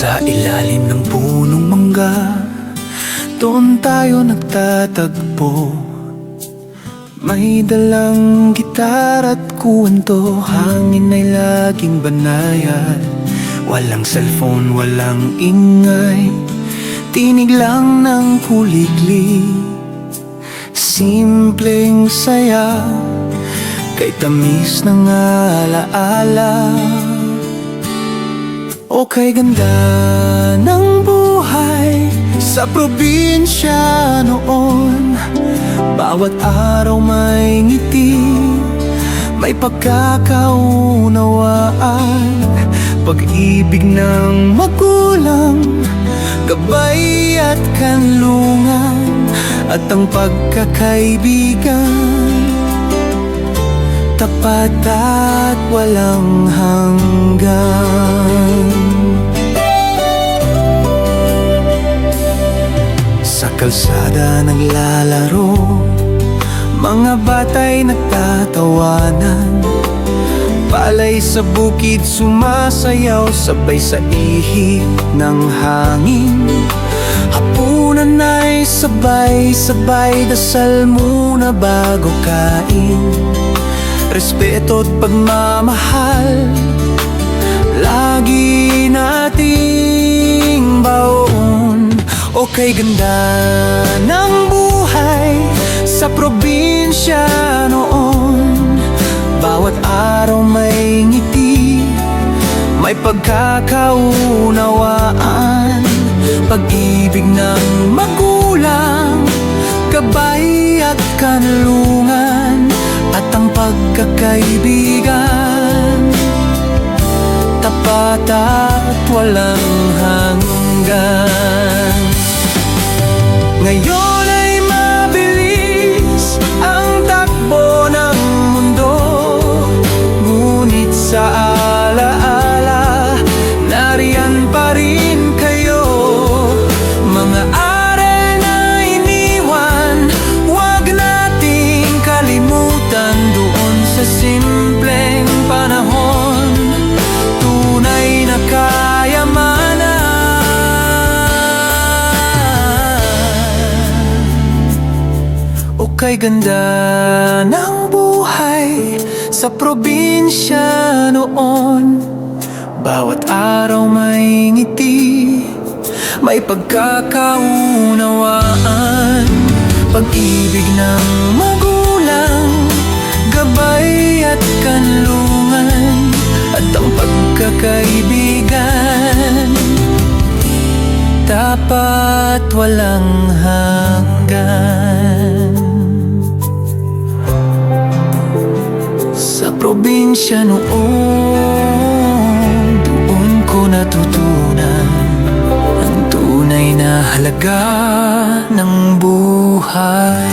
Sa ilalim ng punong mangga. Doon tayo nagtatagpo. May dalang gitar at kuwento Hangin ay laging banayad. Walang cellphone, walang ingay Tinig lang ng kulikli Simpleng saya Kay tamis ng alaala. -ala. O kay ganda ng buhay Sa probinsya noon. Bawat araw may ngiti May pagkakaunawaan. Pag-ibig ng magulang Gabay at kanlungan At ang pagkakaibigan. Tapat at walang hanggan kalsada naglalaro. Mga batay nagtatawanan. Palay sa bukid sumasayaw Sabay sa ihip ng hangin. Hapunan ay sabay-sabay Dasal muna bago kain. Respeto at pagmamahal Lagi nating kay ganda ng buhay Sa probinsya noon. Bawat araw may ngiti May pagkakaunawaan. Pag-ibig ng magulang Gabay at kanlungan At ang pagkakaibigan. Tapat at walang hanggan Ngayon ay kay ganda ng buhay Sa probinsya noon. Bawat araw may ngiti May pagkakaunawaan. Pag-ibig ng magulang Gabay at kanlungan At ang pagkakaibigan. Dapat walang hanggan probinsya noon. Doon ko natutunan Ang tunay na halaga ng buhay.